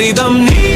ഹരിതം നീ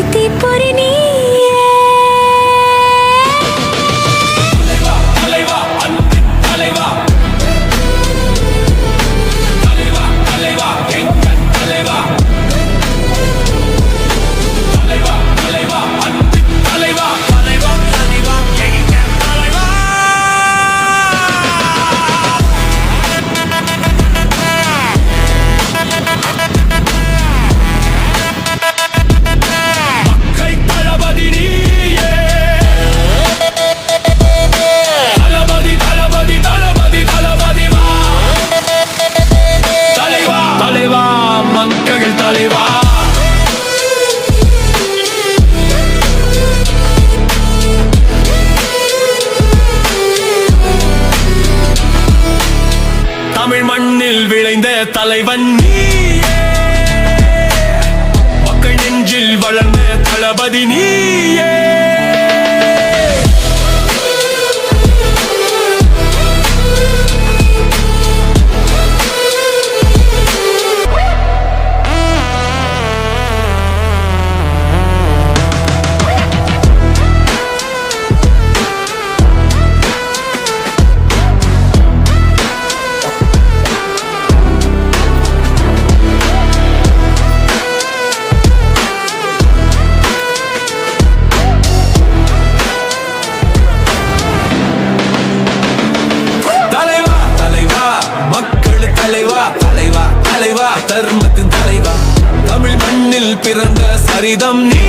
इति परि தமிழ் மண்ணில் விளைந்த தலைவன் நீ மக்கள் நெஞ்சில் வளர்ந்த தளபதி நீ. freedom. Need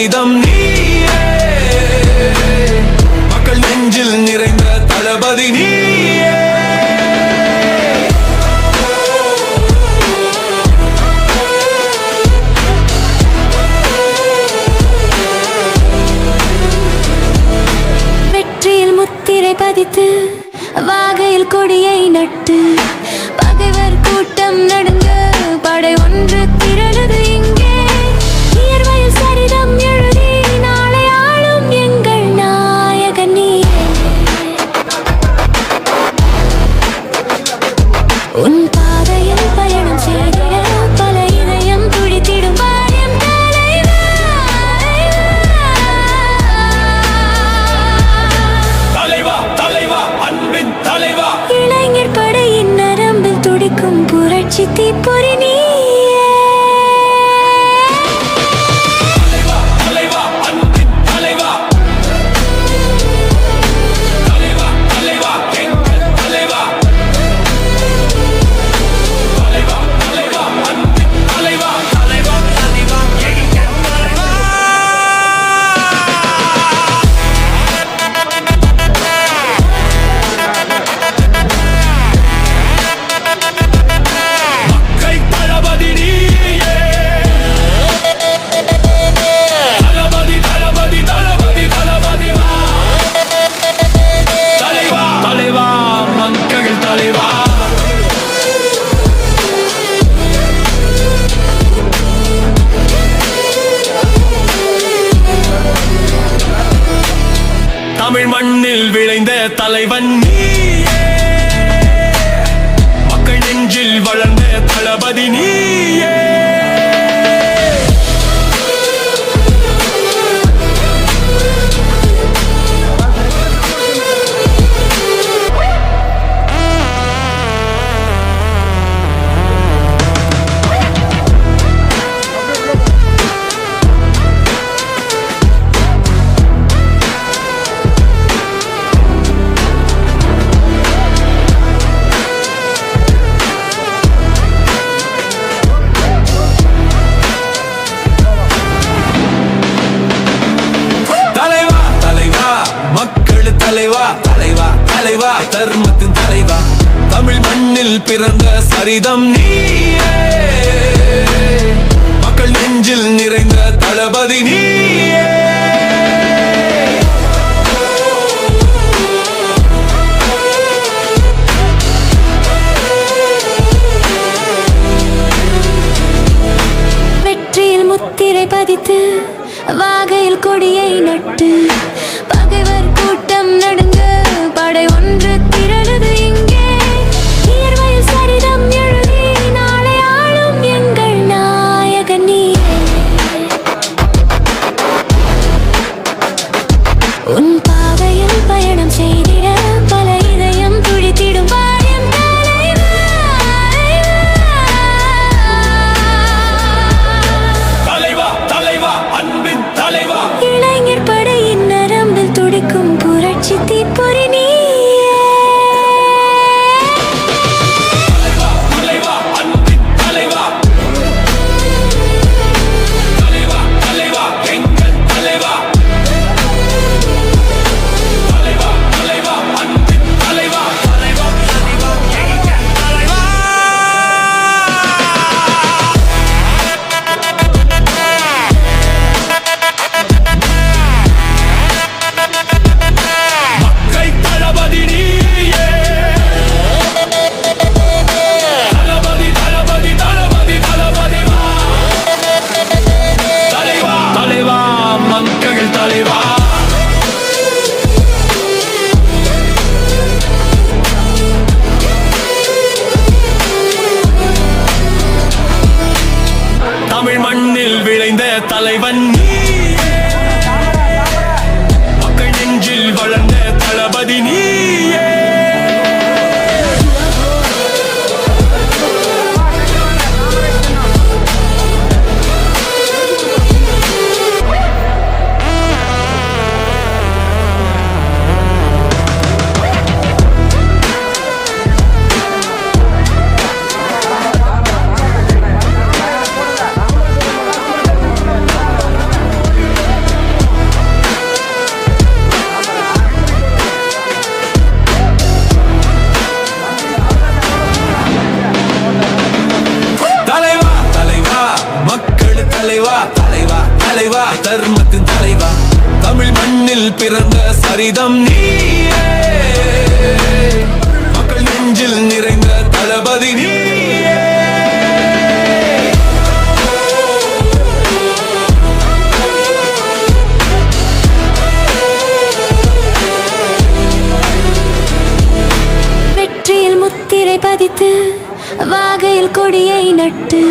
Freedom. Needs தலைவன் நீ. தர்மத்தின் தலைவா? தமிழ் மண்ணில் பிறந்த சரிதம் நீயே. மக்கள் நெஞ்சில் நிறைந்த தளபதி நீயே. வெற்றியில் முத்திரை பதித்து வாகையில் கொடியை மண்ணில் விளைந்த தலைவன். நீ சரிதம் நீயே. மக்கள் நெஞ்சில் நிறைந்த தளபதி நீயே. வெற்றியில் முத்திரை பதித்து வாகையில் கொடியை நட்டு.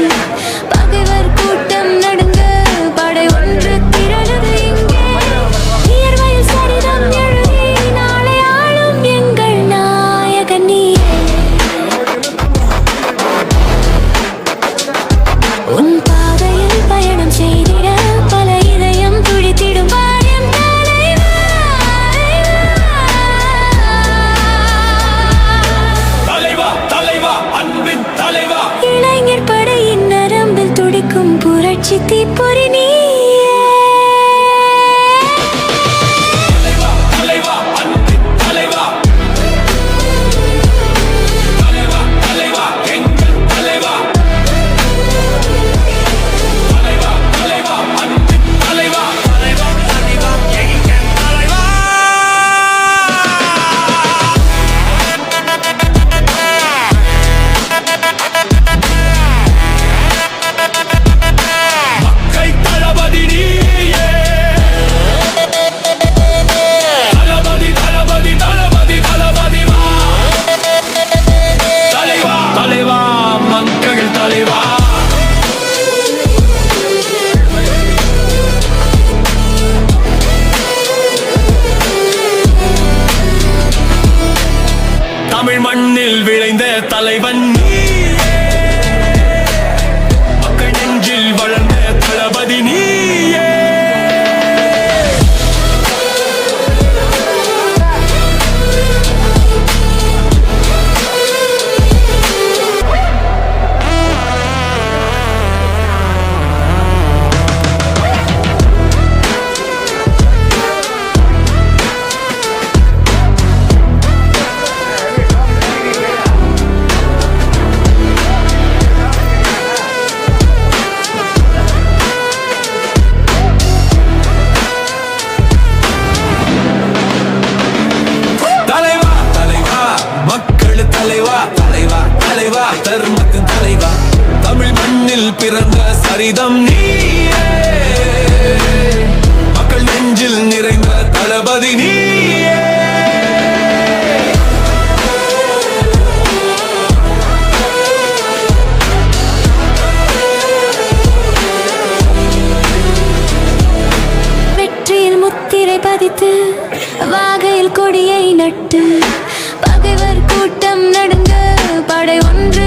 ஆயுதம் நீயே. மக்கள் நெஞ்சில் நிறைந்த தளபதி நீயே. வெற்றியில் முத்திரை பதித்து வாகையில் கொடியை நட்டு பகைவர் கூட்டம் நடுங்க படை ஒன்று